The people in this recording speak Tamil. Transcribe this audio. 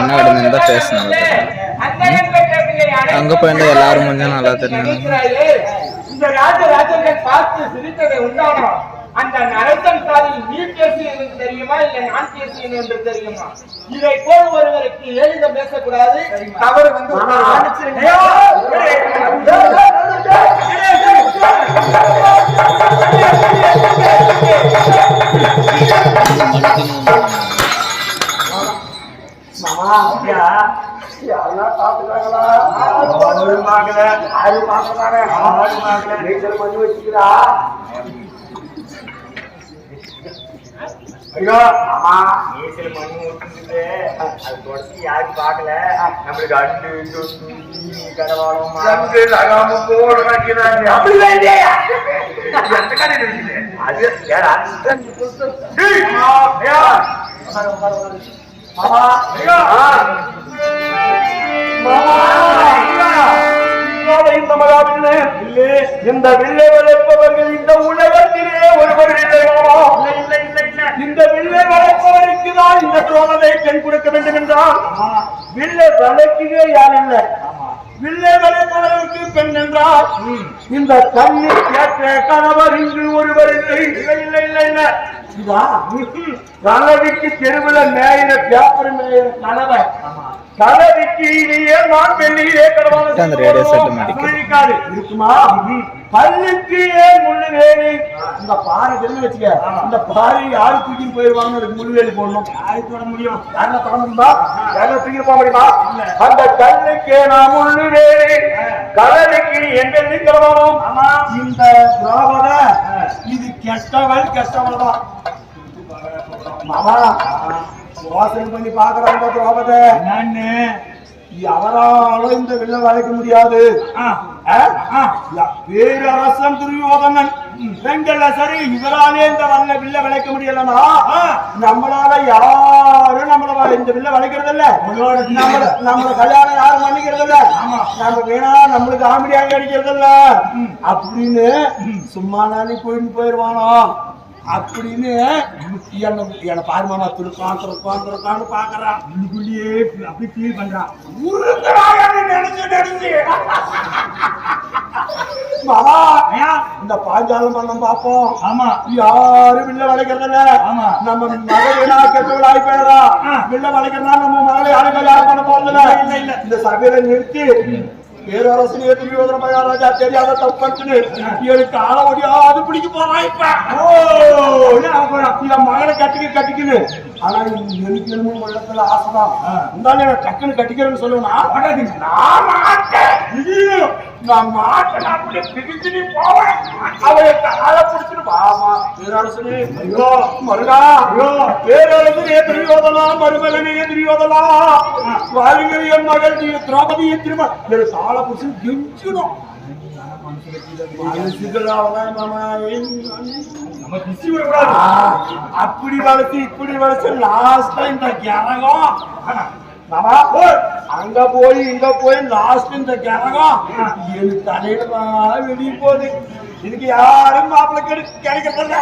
அண்ணா கிட்ட நின்று தான் பேசணும் அந்தகன் பெற்ற பிள்ளை அங்க போயிருந்தா எல்லாரும் கொஞ்சம் நல்லா தெரியும். நினைக்கிறாயே, இந்த ராஜ ராஜர்கள் பார்த்து சிரித்ததை உண்டானோ? அந்த நரசன் சாதியில் நீ பேசியது தெரியுமா? இல்லை நான் பேசியது என்று தெரியுமா? இதை போல் ஒருவருக்கு எளிதம் பேசக்கூடாது. தவறு வந்து रहे हैं हमारे पास बता रहे हैं हमारे पास नहीं चल मज़बूत सीख रहा ಅಯ್ಯೋ ಅಮ್ಮ ಏಸಲ್ ಮಣ್ಣು ಹೋಗ್ತಿದ್ದೆ ಅದು ದೊಡ್ಡ ಯಾಕೆ ಬಾಗ್ಲೆ ನಮ್ಗೆ ಗಂಡು ಇಂಟು ಈ ಕಡೆ ಮಾಡೋಮ್ಮ ಅದೇ ಹೇಳ இந்த வில்லை வளர்ப்பவர்கள் இந்த உலகத்திலே ஒருவர் இந்த வில்லை வளர்ப்பவருக்கு தான் இந்த சோதனை பெண் கொடுக்க வேண்டும் என்றால் வில்லை வளர்க்கவே யார் இல்லை வில்லை வளர்ப்பவருக்கு பெண் என்றால் இந்த கண்ணி கேட்ட கணவர் இன்று ஒருவர் இல்லை. இல்லை இல்லை இல்லை கணவிக்கு தெருவில் மேயின பேப்பர் மேயின கணவர். கணவிக்கு இனியே நான் மாட்டிக்க. கடவுள் இருக்குமா? பல்லுக்கு ஏன் முள்ளு வேலி இந்த பாறை தெரிஞ்சு வச்சுக்க? இந்த பாறை யாரு தூக்கிட்டு போயிருவாங்க அதுக்கு முள்ளு வேலி போடணும். யாரு தொட முடியும்? யாரா தொட முடியுமா? யாரா போக முடியுமா? அந்த கல்லுக்கு நான் முள்ளு வேலி கடலுக்கு எங்க நிக்கிறவனும் இந்த திராவட இது கெட்டவள் கெட்டவள் தான் மாமா யோசனை பண்ணி பாக்குறாங்க திராவத நானு அவராலும் இந்த வில்ல வளைக்க முடியாது. பேரரசன் துரியோதனன். வெங்கல்ல சரி இவராலே இந்த வல்ல வில்ல விளைக்க முடியலனா? நம்மளால யாரும் நம்மள இந்த வில்ல வளைக்கிறது இல்ல நம்மள நம்மள கல்யாணம் யாரும் பண்ணிக்கிறது இல்ல நம்ம வேணா நம்மளுக்கு ஆம்படியாக அடிக்கிறது இல்ல அப்படின்னு சும்மா நாளை போயிட்டு போயிருவானோ? அப்படின்னு என்ன என்ன பாரு மாமா திருக்கான் திருக்கான் திருக்கான்னு பாக்குறான். உள்ளுக்குள்ளேயே அப்படி ஃபீல் பண்றான். நினைச்சு நினைச்சு மாமா இந்த பாஞ்சாலம் பண்ணம் பாப்போம். ஆமா. யாரும் வில்ல வளைக்கிறதில்ல. ஆமா. நம்ம மகளை கெட்டவளாய் போயிடுறா. ஆ. வில்ல வளைக்கிறதா நம்ம மகளை யாரும் கல்யாணம் பண்ண போறதில்ல. இல்ல, இல்ல. இந்த சபையில நிறுத்தி பேரரசு துரியோதன மகாராஜா தெரியாத தப்பு எனக்கு ஆள முடியாது பிடிக்க போறான் இப்ப. ஓ மகளை கட்டிக்க கட்டிக்கணு ஆனா எனக்கு என்னமோ உள்ளத்துல ஆசைதான். இருந்தாலும் எனக்கு டக்குன்னு கட்டிக்கிறேன்னு சொல்லுவேனா? நான் மாட்டேன். நான் மாட்டேன். நான் அப்படியே பிரிஞ்சு நீ போவேன். அவளை காலை பிடிச்சிட்டு வாமா பேரரசனே ஐயோ மருகா. ஐயோ. பேரரசனே துரியோதனா. மருமகனே துரியோதனா. வாலிங்க என் மகள். திரௌபதியை திரும்ப. காலை பிடிச்சி கெஞ்சிடும். நம்ம அப்படி வளர்த்து இப்படி வளர்த்து லாஸ்ட்ல இந்த கிரகம் மாமா அங்க போய் இங்க போய் லாஸ்ட் இந்த கிரகம் எனக்கு தலையில வெளியே போகுது இதுக்கு யாரும் மாப்பிள்ளை கிடை கிடைக்கிறதில்ல